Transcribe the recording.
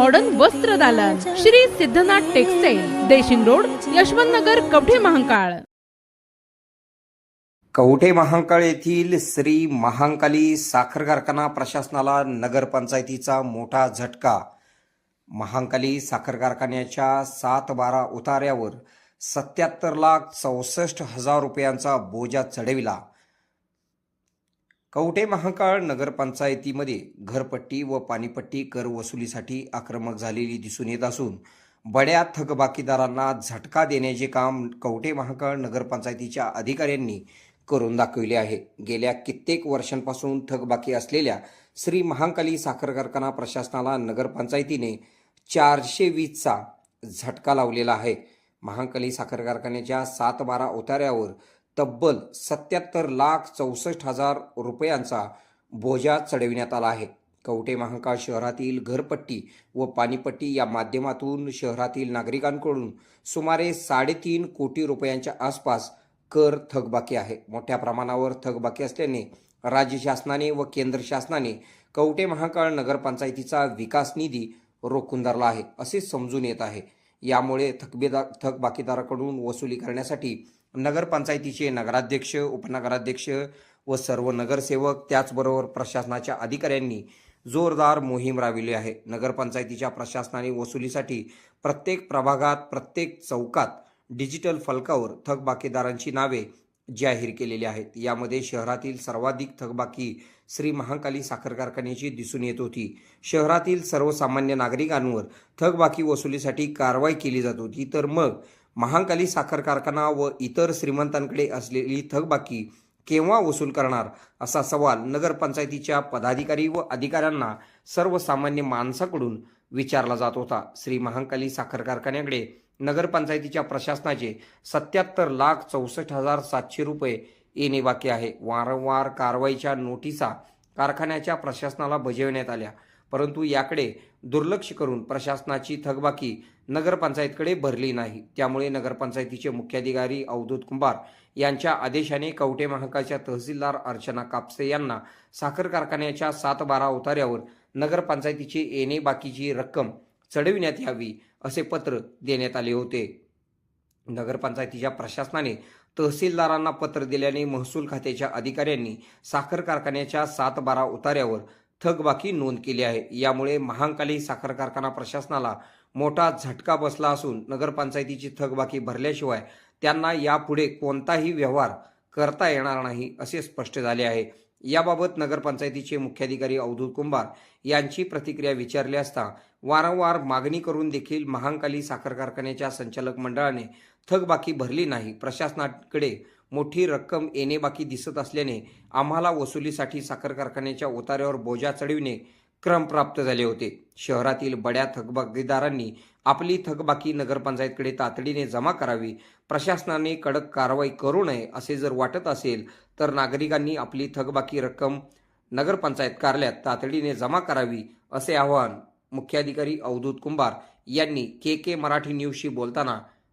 Modern वस्त्र दालन Shri Siddhanath textile Deshing road Yashwant Nagar Kavathe Mahankal Kavathe Mahankal येथील श्री महांकाली साखर कारखाना प्रशासनाला नगरपंचायतीचा मोठा झटका. महांकाली साखर कारखान्याच्या सात बारा उतार्यावर सत्याहत्तर लाख चौसष्ट हजार रुपयांचा बोजा चढविला. कवठे महाकाळ नगरपंचायतीमध्ये घरपट्टी व पाणीपट्टी कर वसुलीसाठी आक्रमक झालेली दिसून येत असून बड्या थकबाकीदारांना झटका देण्याचे काम कवठे महाकाळ नगरपंचायतीच्या अधिकाऱ्यांनी करून दाखविले आहे. गेल्या कित्येक वर्षांपासून थकबाकी असलेल्या श्री महाकाली साखर कारखाना प्रशासनाला नगरपंचायतीने चारशे वीसचा झटका लावलेला आहे. महाकाली साखर कारखान्याच्या सात बारा उतार्यावर तब्बल सत्याहत्तर लाख चौसष्ट हजार रुपयांचा बोजा चढविण्यात आला आहे. कवटे महांकाळ शहरातील घरपट्टी व पाणीपट्टी या माध्यमातून शहरातील नागरिकांकडून सुमारे साडेतीन कोटी रुपयांच्या आसपास कर थकबाकी आहे. मोठ्या प्रमाणावर थकबाकी असल्याने राज्य शासनाने व केंद्र शासनाने कवटे महाकाळ नगरपंचायतीचा विकास निधी रोखून धरला आहे असे समजून येत आहे. यामुळे थकबेदार थकबाकीदाराकडून वसुली करण्यासाठी नगरपंचायतीचे नगराध्यक्ष उपनगराध्यक्ष व सर्व नगरसेवक त्याचबरोबर प्रशासनाच्या अधिकाऱ्यांनी जोरदार मोहीम राबविली आहे. नगरपंचायतीच्या प्रशासनाने वसुलीसाठी प्रत्येक प्रभागात प्रत्येक चौकात डिजिटल फलकावर थकबाकीदारांची नावे जाहीर केलेली आहेत. यामध्ये शहरातील सर्वाधिक थकबाकी श्री महाकाली साखर कारखान्याची दिसून येत होती. शहरातील सर्वसामान्य नागरिकांवर थकबाकी वसुलीसाठी कारवाई केली जात होती. तर मग महाकाली साखर कारखाना व इतर श्रीमंतांकडे असलेली थकबाकी केव्हा वसूल करणार असा सवाल नगरपंचायतीच्या पदाधिकारी व अधिकाऱ्यांना सर्वसामान्य माणसाकडून विचारला जात होता. श्री महाकाली साखर कारखान्याकडे नगरपंचायतीच्या प्रशासनाचे सत्याहत्तर लाख चौसष्ट हजार सातशे रुपये येणे बाकी आहे. वारंवार कारवाईच्या नोटिसा कारखान्याच्या प्रशासनाला बजावण्यात आल्या. परंतु याकडे दुर्लक्ष करून प्रशासनाची थकबाकी नगरपंचायतकडे भरली नाही. त्यामुळे नगरपंचायतीचे मुख्याधिकारी अवधूत कुंभार यांच्या आदेशाने कवटे महाकाच्या तहसीलदार अर्चना कापसे यांना साखर कारखान्याच्या सात बारा उतार्यावर नगरपंचायतीची येणे बाकीची रक्कम चढविण्यात यावी असे पत्र देण्यात आले होते. नगरपंचायतीच्या प्रशासनाने तहसीलदारांना पत्र दिल्याने महसूल खात्याच्या अधिकाऱ्यांनी साखर कारखान्याच्या सात बारा उतार्यावर थकबाकी नोंद केली आहे. यामुळे महांकाली साखर कारखाना प्रशासनाला मोठा झटका बसला असून नगरपंचायतीची थकबाकी भरल्याशिवाय त्यांना यापुढे कोणताही व्यवहार करता येणार नाही असे स्पष्ट झाले आहे. याबाबत नगरपंचायतीचे मुख्याधिकारी अवधूत कुंभार यांची प्रतिक्रिया विचारली असता वारंवार मागणी करून देखील महांकाली साखर कारखान्याच्या संचालक मंडळाने थकबाकी भरली नाही. प्रशासनाकडे मोठी रक्कम येणे बाकी दिसत असल्याने आम्हाला वसुलीसाठी साखर कारखान्याच्या उतार्यावर बोजा चढविणे क्रम प्राप्त झाले होते. शहरातील बड्या थकबाकीदारांनी आपली थकबाकी नगरपंचायतकडे तातडीने जमा करावी. प्रशासनाने कडक कारवाई करू नये असे जर वाटत असेल तर नागरिकांनी आपली थकबाकी रक्कम नगरपंचायत कार्यालयात तातडीने जमा करावी असे आवाहन मुख्याधिकारी अवधूत कुंभार यांनी के के मराठी न्यूजशी बोलताना